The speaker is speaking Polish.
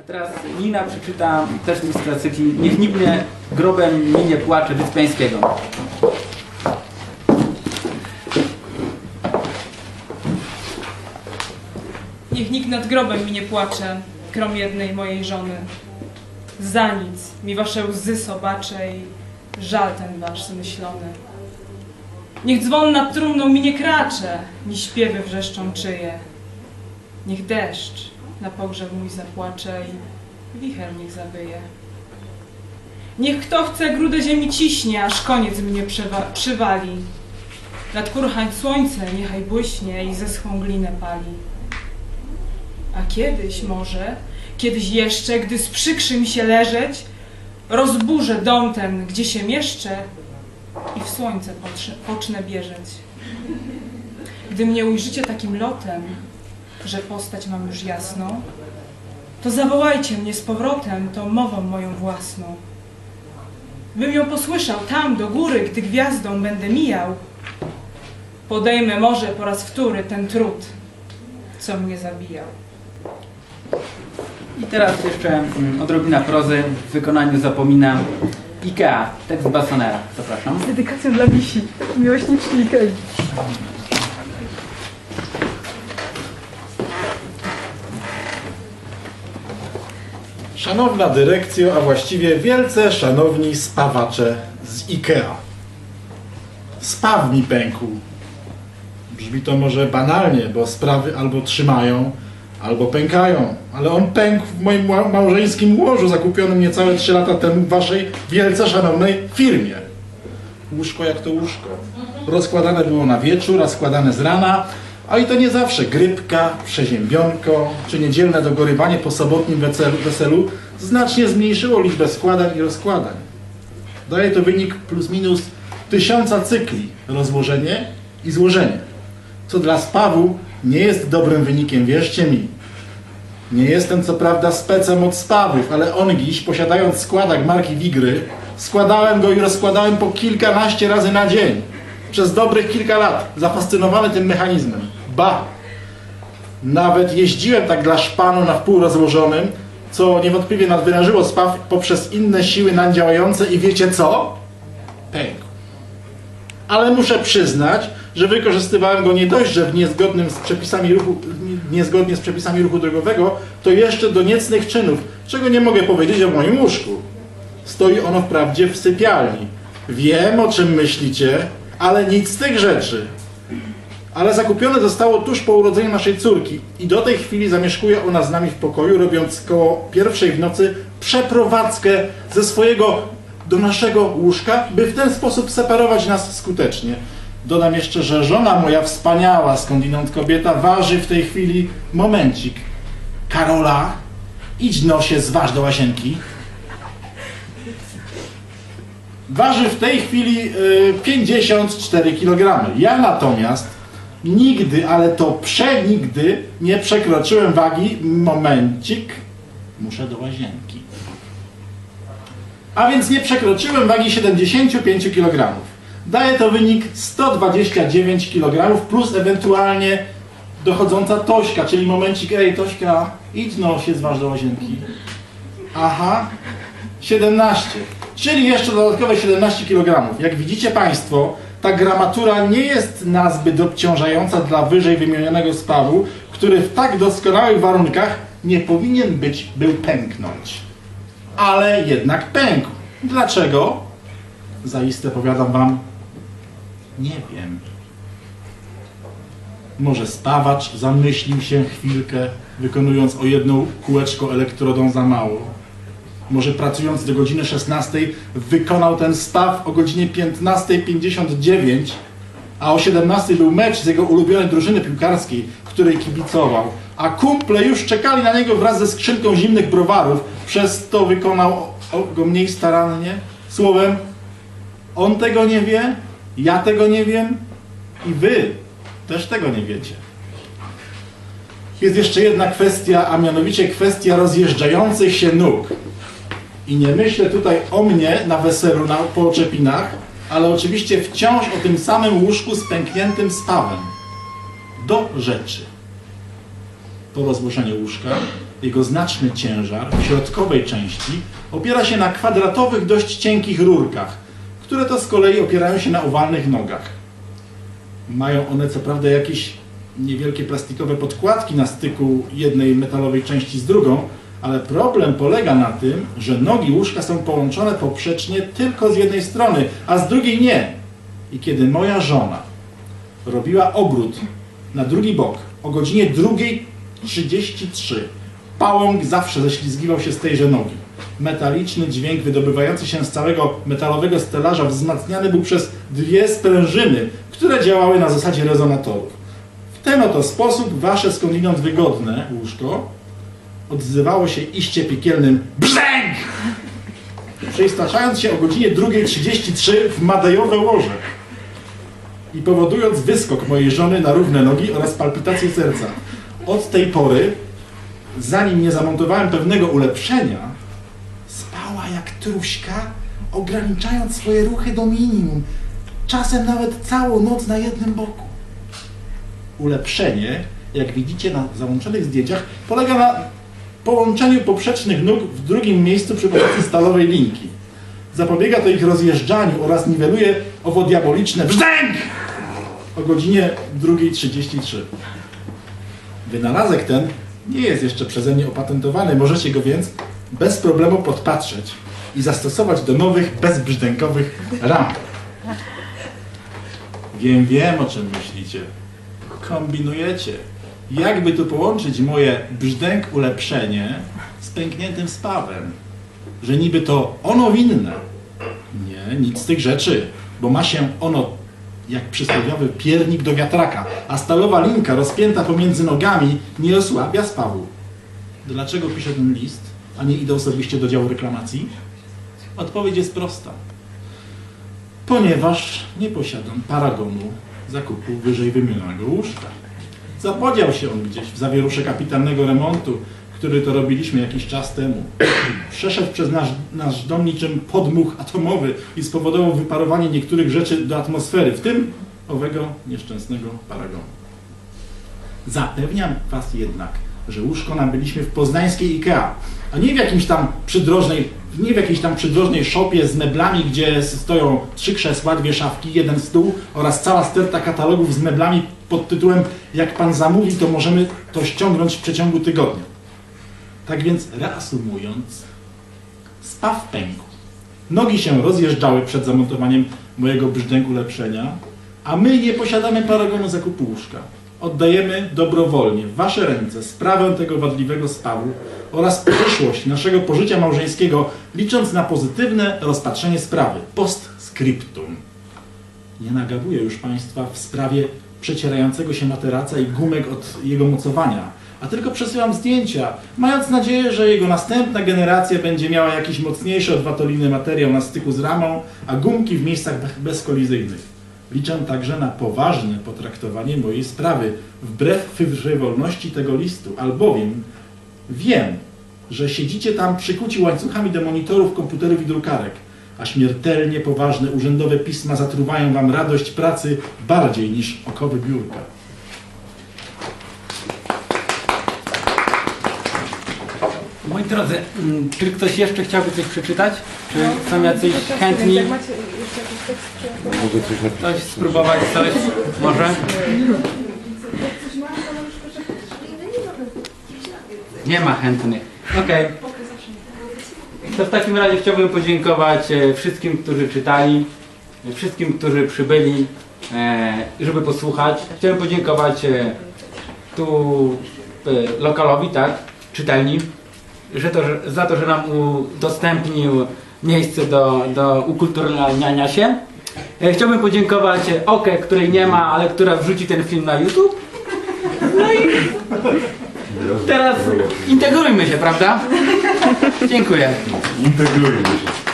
A teraz Nina przeczyta też mistrza cykli Niech nikt mnie grobem mi nie płacze Wyspiańskiego. Niech nikt nad grobem mi nie płacze, krom jednej mojej żony. Za nic mi wasze łzy sobacze i żal ten wasz zmyślony. Niech dzwon nad trumną mi nie kracze, ni śpiewy wrzeszczą czyje. Niech deszcz na pogrzeb mój zapłacze i wicher niech zawyje. Niech kto chce grudę ziemi ciśnie, aż koniec mnie przywali. Nad kurhań słońce niechaj błyśnie i zeschłą glinę pali. A kiedyś może, kiedyś jeszcze, gdy sprzykrzy mi się leżeć, rozburzę dom ten, gdzie się mieszczę i w słońce pocznę bierzeć. Gdy mnie ujrzycie takim lotem, że postać mam już jasną, to zawołajcie mnie z powrotem tą mową moją własną. Bym ją posłyszał tam do góry, gdy gwiazdą będę mijał. Podejmę może po raz wtóry ten trud, co mnie zabijał. I teraz jeszcze mm, odrobina prozy w wykonaniu Zapomina Ikea, tekst Bassonera. Zapraszam. Z dedykacją dla Misi, miłośniczki Ikei. Szanowna dyrekcjo, a właściwie wielce szanowni spawacze z IKEA. Spaw mi pękł. Brzmi to może banalnie, bo sprawy albo trzymają, albo pękają. Ale on pękł w moim małżeńskim łożu zakupionym niecałe 3 lata temu w waszej wielce szanownej firmie. Łóżko jak to łóżko. Rozkładane było na wieczór, a składane z rana, a i to nie zawsze. Grypka, przeziębionko, czy niedzielne dogorywanie po sobotnim weselu, weselu znacznie zmniejszyło liczbę składań i rozkładań. Daje to wynik plus minus tysiąca cykli rozłożenie i złożenie. Co dla spawu nie jest dobrym wynikiem, wierzcie mi. Nie jestem co prawda specem od spawów, ale ongiś, posiadając składak marki Wigry, składałem go i rozkładałem po kilkanaście razy na dzień. Przez dobrych kilka lat, zafascynowany tym mechanizmem. Ba! Nawet jeździłem tak dla szpanu na wpół rozłożonym, co niewątpliwie nadwyrężyło spaw poprzez inne siły nań działające i wiecie co? Pękł. Ale muszę przyznać, że wykorzystywałem go nie dość, że w niezgodnym z przepisami ruchu, niezgodnie z przepisami ruchu drogowego, to jeszcze do niecnych czynów, czego nie mogę powiedzieć o moim łóżku. Stoi ono wprawdzie w sypialni. Wiem, o czym myślicie, ale nic z tych rzeczy. Ale zakupione zostało tuż po urodzeniu naszej córki i do tej chwili zamieszkuje ona z nami w pokoju, robiąc koło pierwszej w nocy przeprowadzkę ze swojego do naszego łóżka, by w ten sposób separować nas skutecznie. Dodam jeszcze, że żona moja wspaniała, skądinąd kobieta, waży w tej chwili momencik. Karola, idź no się zważ do łazienki. Waży w tej chwili y, 54 kg. Ja natomiast nigdy, ale to przenigdy nie przekroczyłem wagi. Momencik, muszę do łazienki. A więc nie przekroczyłem wagi 75 kg. Daje to wynik 129 kg plus ewentualnie dochodząca Tośka, czyli momencik, ej Tośka, idź no się zważ do łazienki. Aha, 17. Czyli jeszcze dodatkowe 17 kg. Jak widzicie Państwo, ta gramatura nie jest nazbyt obciążająca dla wyżej wymienionego spawu, który w tak doskonałych warunkach nie powinien być, był pęknąć. Ale jednak pękł. Dlaczego? Zaiste powiadam Wam, nie wiem. Może spawacz zamyślił się chwilkę, wykonując o jedno kółeczko elektrodą za mało. Może pracując do godziny 16 wykonał ten spaw o godzinie 15.59, a o 17 był mecz z jego ulubionej drużyny piłkarskiej, której kibicował. A kumple już czekali na niego wraz ze skrzynką zimnych browarów, przez to wykonał go mniej starannie. Słowem, on tego nie wie, ja tego nie wiem i wy też tego nie wiecie. Jest jeszcze jedna kwestia, a mianowicie kwestia rozjeżdżających się nóg. I nie myślę tutaj o mnie na weselu na, po oczepinach, ale oczywiście wciąż o tym samym łóżku z pękniętym spawem. Do rzeczy. Po rozłożeniu łóżka Jego znaczny ciężar w środkowej części opiera się na kwadratowych, dość cienkich rurkach, które to z kolei opierają się na owalnych nogach. Mają one co prawda jakieś niewielkie plastikowe podkładki na styku jednej metalowej części z drugą, ale problem polega na tym, że nogi łóżka są połączone poprzecznie tylko z jednej strony, a z drugiej nie. I kiedy moja żona robiła obrót na drugi bok o godzinie 2.33, pałąk zawsze ześlizgiwał się z tejże nogi. Metaliczny dźwięk wydobywający się z całego metalowego stelaża wzmacniany był przez dwie sprężyny, które działały na zasadzie rezonatorów. W ten oto sposób wasze skądinąd wygodne łóżko odzywało się iście piekielnym BRZęK! Przeistaczając się o godzinie 2.33 w madejowe łoże i powodując wyskok mojej żony na równe nogi oraz palpitację serca. Od tej pory, zanim nie zamontowałem pewnego ulepszenia, spała jak truśka, ograniczając swoje ruchy do minimum, czasem nawet całą noc na jednym boku. Ulepszenie, jak widzicie na załączonych zdjęciach, polega na połączeniu poprzecznych nóg w drugim miejscu przy pomocy stalowej linki. Zapobiega to ich rozjeżdżaniu oraz niweluje owo diaboliczne brzdęk o godzinie 2.33. Wynalazek ten nie jest jeszcze przeze mnie opatentowany, możecie go więc bez problemu podpatrzeć i zastosować do nowych, bezbrzdękowych ram. Wiem, wiem o czym myślicie. Kombinujecie. Jakby tu połączyć moje brzdęk ulepszenie z pękniętym spawem? Że niby to ono winne. Nie, nic z tych rzeczy, bo ma się ono jak przysłowiowy piernik do wiatraka, a stalowa linka rozpięta pomiędzy nogami nie osłabia spawu. Dlaczego piszę ten list, a nie idę osobiście do działu reklamacji? Odpowiedź jest prosta. Ponieważ nie posiadam paragonu zakupu wyżej wymienionego łóżka. Zapodział się on gdzieś w zawierusze kapitalnego remontu, który to robiliśmy jakiś czas temu. Przeszedł przez nasz, nasz dom niczym podmuch atomowy i spowodował wyparowanie niektórych rzeczy do atmosfery, w tym owego nieszczęsnego paragonu. Zapewniam Was jednak, że łóżko nabyliśmy w poznańskiej IKEA, a nie w jakimś tam przydrożnej, nie w jakiejś tam przydrożnej szopie z meblami, gdzie stoją trzy krzesła, dwie szafki, jeden stół oraz cała sterta katalogów z meblami pod tytułem Jak Pan zamówi, to możemy to ściągnąć w przeciągu tygodnia. Tak więc reasumując, spaw pękł. Nogi się rozjeżdżały przed zamontowaniem mojego brzdęku ulepszenia, a my nie posiadamy paragonu zakupu łóżka. Oddajemy dobrowolnie w Wasze ręce sprawę tego wadliwego spawu oraz przyszłość naszego pożycia małżeńskiego, licząc na pozytywne rozpatrzenie sprawy. Post scriptum. Nie nagabuję już Państwa w sprawie przecierającego się materaca i gumek od jego mocowania, a tylko przesyłam zdjęcia, mając nadzieję, że jego następna generacja będzie miała jakiś mocniejszy od watoliny materiał na styku z ramą, a gumki w miejscach be- bezkolizyjnych. Liczę także na poważne potraktowanie mojej sprawy, wbrew frywolności tego listu, albowiem wiem, że siedzicie tam przykuci łańcuchami do monitorów, komputerów i drukarek, a śmiertelnie poważne urzędowe pisma zatruwają wam radość pracy bardziej niż okowy biurka. Moi drodzy, mm, czy ktoś jeszcze chciałby coś przeczytać? Czy są jacyś chętni Jak macie jeszcze jakiś tekst przygotowy? Mogę coś napisać. spróbować coś? Może? Nie ma chętnych. Okej. To w takim razie chciałbym podziękować e, wszystkim, którzy czytali, e, wszystkim, którzy przybyli, e, żeby posłuchać. Chciałem podziękować tu lokalowi, tak, czytelni, że to, że, za to, że nam udostępnił miejsce do, do ukulturalniania się. Chciałbym podziękować Oke, której nie ma, ale która wrzuci ten film na YouTube. No i teraz integrujmy się, prawda? Dziękuję. Integrujmy się.